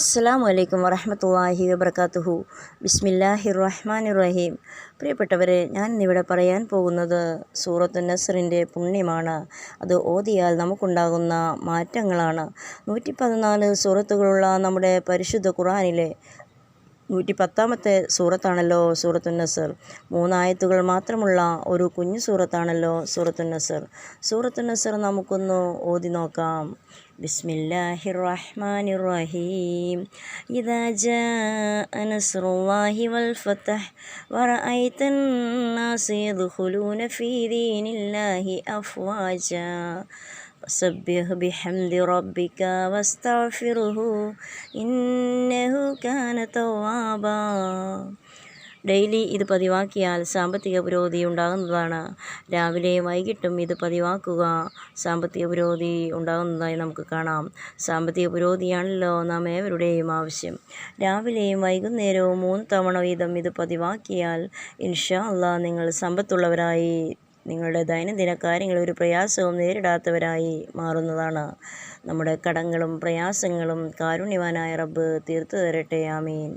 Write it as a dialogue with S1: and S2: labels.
S1: അസ്സലാമു വലൈക്കും വറഹമത്തല്ലാഹി വബർക്കാത്തുഹു ബിസ്മില്ലാഹി റഹ്മാൻ റഹീം പ്രിയപ്പെട്ടവരെ ഞാൻ ഇന്നിവിടെ പറയാൻ പോകുന്നത് സൂറത്തു നസറിന്റെ പുണ്യമാണ്. അത് ഓതിയാൽ നമുക്കുണ്ടാകുന്ന മാറ്റങ്ങളാണ്. നൂറ്റി പതിനാല് സൂറത്തുകളുള്ള നമ്മുടെ പരിശുദ്ധ ഖുറാനിലെ നൂറ്റി പത്താമത്തെ സൂറത്താണല്ലോ സൂറത്തു നസർ മൂന്നായത്തുകൾ മാത്രമുള്ള ഒരു കുഞ്ഞു സൂറത്താണല്ലോ സൂറത്തു നസർ സൂറത്തു നസർ നമുക്കൊന്ന് ഓതി നോക്കാം ബിസ്മില്ലാഹിർ റഹ്മാനിർ റഹീം ഇദാ ജാഅ നസ്റുല്ലാഹി വൽ ഫതഹ് വറഅയ്ത الناس يدخلون في دين الله أفواجا فسبح بحمد ربك واستغفره إنه كان توابا ഡെയിലി ഇത് പതിവാക്കിയാൽ സാമ്പത്തിക പുരോഗതി ഉണ്ടാകുന്നതാണ് രാവിലെയും വൈകിട്ടും ഇത് പതിവാക്കുക സാമ്പത്തിക പുരോഗതി ഉണ്ടാകുന്നതായി നമുക്ക് കാണാം സാമ്പത്തിക പുരോഗതിയാണല്ലോ നാം ഏവരുടെയും ആവശ്യം രാവിലെയും വൈകുന്നേരവും മൂന്ന് തവണ വീതം ഇത് പതിവാക്കിയാൽ ഇൻഷാ അള്ളാ നിങ്ങൾ സമ്പത്തുള്ളവരായി നിങ്ങളുടെ ദൈനംദിന കാര്യങ്ങൾ ഒരു പ്രയാസവും നേരിടാത്തവരായി മാറുന്നതാണ്. നമ്മുടെ കടങ്ങളും പ്രയാസങ്ങളും കാരുണ്യവാനായ റബ്ബ് തീർത്തു തരട്ടെ ആമീൻ.